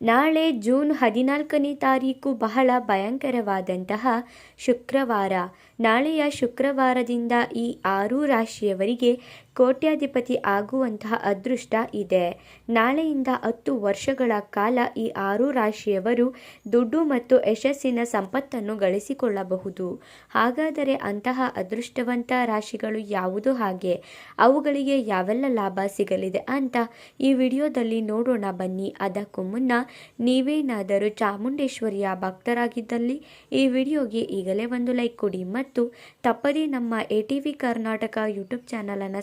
ನಾಳೆ ಜೂನ್ ಹದಿನಾಲ್ಕನೇ ತಾರೀಕು ಬಹಳ ಭಯಂಕರವಾದಂತಹ ಶುಕ್ರವಾರ. ನಾಳೆಯ ಶುಕ್ರವಾರದಿಂದ ಈ ಆರು ರಾಶಿಯವರಿಗೆ ಕೋಟ್ಯಾಧಿಪತಿ ಆಗುವಂತಹ ಅದೃಷ್ಟ ಇದೆ. ನಾಳೆಯಿಂದ ಹತ್ತು ವರ್ಷಗಳ ಕಾಲ ಈ ಆರು ರಾಶಿಯವರು ದುಡ್ಡು ಮತ್ತು ಯಶಸ್ಸಿನ ಸಂಪತ್ತನ್ನು ಗಳಿಸಿಕೊಳ್ಳಬಹುದು. ಹಾಗಾದರೆ ಅಂತಹ ಅದೃಷ್ಟವಂತ ರಾಶಿಗಳು ಯಾವುದು ಹಾಗೆ? ಅವುಗಳಿಗೆ ಯಾವೆಲ್ಲ ಲಾಭ ಸಿಗಲಿದೆ ಅಂತ ಈ ವಿಡಿಯೋದಲ್ಲಿ ನೋಡೋಣ ಬನ್ನಿ. ಅದಕ್ಕೂ ಮುನ್ನ ನೀವೇನಾದರೂ ಚಾಮುಂಡೇಶ್ವರಿಯ ಭಕ್ತರಾಗಿದ್ದಲ್ಲಿ ಈ ವಿಡಿಯೋಗೆ ಈಗಲೇ ಒಂದು ಲೈಕ್ ಕೊಡಿ ಮತ್ತು ತಪ್ಪದೇ ನಮ್ಮ ಎ ಕರ್ನಾಟಕ ಯೂಟ್ಯೂಬ್ ಚಾನಲನ್ನು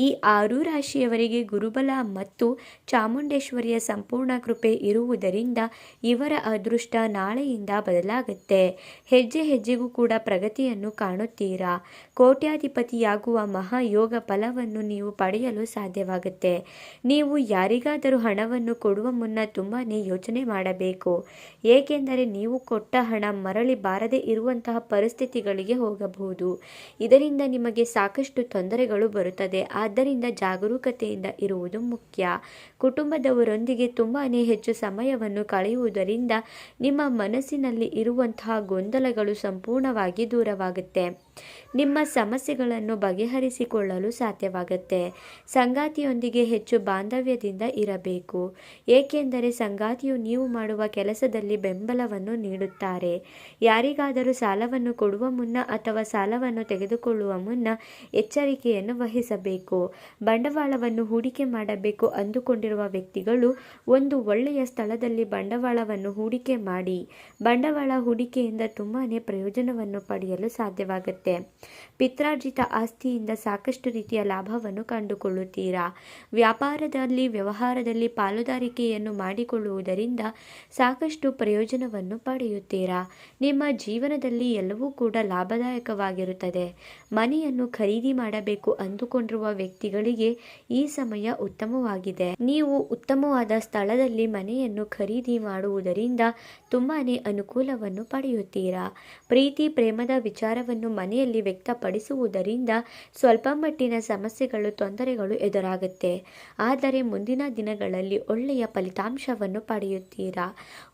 ಈ ಆರು ರಾಶಿಯವರಿಗೆ ಗುರುಬಲ ಮತ್ತು ಚಾಮುಂಡೇಶ್ವರಿಯ ಸಂಪೂರ್ಣ ಕೃಪೆ ಇರುವುದರಿಂದ ಇವರ ಅದೃಷ್ಟ ನಾಳೆಯಿಂದ ಬದಲಾಗುತ್ತೆ. ಹೆಜ್ಜೆ ಹೆಜ್ಜೆಗೂ ಕೂಡ ಪ್ರಗತಿಯನ್ನು ಕಾಣುತ್ತೀರಾ? ಕೋಟ್ಯಾಧಿಪತಿಯಾಗುವ ಮಹಾಯೋಗ ಫಲವನ್ನು ನೀವು ಪಡೆಯಲು ಸಾಧ್ಯವಾಗುತ್ತೆ. ನೀವು ಯಾರಿಗಾದರೂ ಹಣವನ್ನು ಕೊಡುವ ಮುನ್ನ ತುಂಬಾ ಯೋಚನೆ ಮಾಡಬೇಕು. ಏಕೆಂದರೆ ನೀವು ಕೊಟ್ಟ ಹಣ ಮರಳಿ ಬಾರದೆ ಇರುವಂತಹ ಪರಿಸ್ಥಿತಿಗಳಿಗೆ ಹೋಗಬಹುದು. ಇದರಿಂದ ನಿಮಗೆ ಸಾಕಷ್ಟು ತೊಂದರೆಗಳು ಬರುತ್ತದೆ. ಆದ್ದರಿಂದ ಜಾಗರೂಕತೆಯಿಂದ ಇರುವುದು ಮುಖ್ಯ. ಕುಟುಂಬದವರೊಂದಿಗೆ ತುಂಬಾ ಹೆಚ್ಚು ಸಮಯವನ್ನು ಕಳೆಯುವುದರಿಂದ ನಿಮ್ಮ ಮನಸ್ಸಿನಲ್ಲಿ ಇರುವಂತಹ ಗೊಂದಲಗಳು ಸಂಪೂರ್ಣವಾಗಿ ದೂರವಾಗುತ್ತೆ. ನಿಮ್ಮ ಸಮಸ್ಯೆಗಳನ್ನು ಬಗೆಹರಿಸಿಕೊಳ್ಳಲು ಸಾಧ್ಯವಾಗುತ್ತೆ. ಸಂಗಾತಿಯೊಂದಿಗೆ ಹೆಚ್ಚು ಬಾಂಧವ್ಯದಿಂದ ಇರಬೇಕು. ಏಕೆಂದರೆ ಸಂಗಾತಿಯು ನೀವು ಮಾಡುವ ಕೆಲಸದಲ್ಲಿ ಬೆಂಬಲವನ್ನು ನೀಡುತ್ತಾರೆ. ಯಾರಿಗಾದರೂ ಸಾಲವನ್ನು ಕೊಡುವ ಮುನ್ನ ಅಥವಾ ಸಾಲವನ್ನು ತೆಗೆದುಕೊಳ್ಳುವ ಮುನ್ನ ಎಚ್ಚರಿಕೆಯನ್ನು ವಹಿಸಬೇಕು. ಬಂಡವಾಳವನ್ನು ಹೂಡಿಕೆ ಮಾಡಬೇಕು ಅಂದುಕೊಂಡಿರುವ ವ್ಯಕ್ತಿಗಳು ಒಂದು ಒಳ್ಳೆಯ ಸ್ಥಳದಲ್ಲಿ ಬಂಡವಾಳವನ್ನು ಹೂಡಿಕೆ ಮಾಡಿ, ಬಂಡವಾಳ ಹೂಡಿಕೆಯಿಂದ ತುಂಬಾ ಪ್ರಯೋಜನವನ್ನು ಪಡೆಯಲು ಸಾಧ್ಯವಾಗುತ್ತೆ. ಪಿತ್ರಾರ್ಜಿತ ಆಸ್ತಿಯಿಂದ ಸಾಕಷ್ಟು ರೀತಿಯ ಲಾಭವನ್ನು ಕಂಡುಕೊಳ್ಳುತ್ತೀರಾ? ವ್ಯಾಪಾರದಲ್ಲಿ, ವ್ಯವಹಾರದಲ್ಲಿ ಪಾಲುದಾರಿಕೆಯನ್ನು ಮಾಡಿಕೊಳ್ಳುವುದರಿಂದ ಸಾಕಷ್ಟು ಪ್ರಯೋಜನವನ್ನು ಪಡೆಯುತ್ತೀರಾ? ನಿಮ್ಮ ಜೀವನದಲ್ಲಿ ಎಲ್ಲವೂ ಕೂಡ ಲಾಭದಾಯಕವಾಗಿರುತ್ತದೆ. ಮನೆಯನ್ನು ಖರೀದಿ ಮಾಡಬೇಕು ಅಂದುಕೊಂಡಿರುವ ವ್ಯಕ್ತಿಗಳಿಗೆ ಈ ಸಮಯ ಉತ್ತಮವಾಗಿದೆ. ನೀವು ಉತ್ತಮವಾದ ಸ್ಥಳದಲ್ಲಿ ಮನೆಯನ್ನು ಖರೀದಿ ಮಾಡುವುದರಿಂದ ತುಂಬಾನೇ ಅನುಕೂಲವನ್ನು ಪಡೆಯುತ್ತೀರಾ? ಪ್ರೀತಿ, ಪ್ರೇಮದ ವಿಚಾರವನ್ನು ಮನೆಯಲ್ಲಿ ವ್ಯಕ್ತಪಡಿಸುವುದರಿಂದ ಸ್ವಲ್ಪ ಮಟ್ಟಿನ ಸಮಸ್ಯೆಗಳು, ತೊಂದರೆಗಳು ಎದುರಾಗುತ್ತೆ. ಆದರೆ ಮುಂದಿನ ದಿನಗಳಲ್ಲಿ ಒಳ್ಳೆಯ ಫಲಿತಾಂಶವನ್ನು ಪಡೆಯುತ್ತೀರಾ?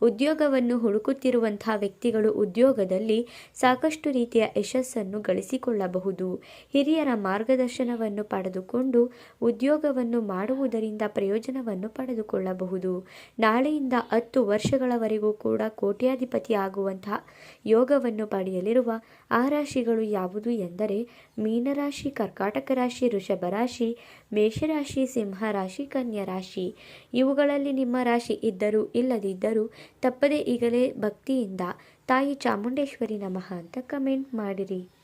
ಉದ್ಯೋಗವನ್ನು ಹುಡುಕುತ್ತಿರುವಂತಹ ವ್ಯಕ್ತಿಗಳು ಉದ್ಯೋಗದಲ್ಲಿ ಸಾಕಷ್ಟು ರೀತಿಯ ಯಶಸ್ಸನ್ನು ಗಳಿಸಿಕೊಳ್ಳಬಹುದು. ಹಿರಿಯರ ಮಾರ್ಗದರ್ಶನವನ್ನು ಪಡೆದುಕೊಂಡು ಉದ್ಯೋಗವನ್ನು ಮಾಡುವುದರಿಂದ ಪ್ರಯೋಜನವನ್ನು ಪಡೆದುಕೊಳ್ಳಬಹುದು. ನಾಳೆಯಿಂದ ಹತ್ತು ವರ್ಷಗಳವರೆಗೂ ಕೂಡ ಕೋಟ್ಯಾಧಿಪತಿ ಆಗುವಂತಹ ಯೋಗವನ್ನು ಪಡೆಯಲಿರುವ ಆ ರಾಶಿಗಳು ಯಾವುದು ಎಂದರೆ ಮೀನರಾಶಿ, ಕರ್ಕಾಟಕ ರಾಶಿ, ವೃಷಭ ರಾಶಿ, ಮೇಷರಾಶಿ, ಸಿಂಹ ರಾಶಿ, ಕನ್ಯಾ ರಾಶಿ. ಇವುಗಳಲ್ಲಿ ನಿಮ್ಮ ರಾಶಿ ಇದ್ದರೂ ಇಲ್ಲದಿದ್ದರೂ ತಪ್ಪದೇ ಈಗಲೇ ಭಕ್ತಿಯಿಂದ ತಾಯಿ ಚಾಮುಂಡೇಶ್ವರಿ ನಮಃ ಅಂತ ಕಮೆಂಟ್ ಮಾಡಿರಿ.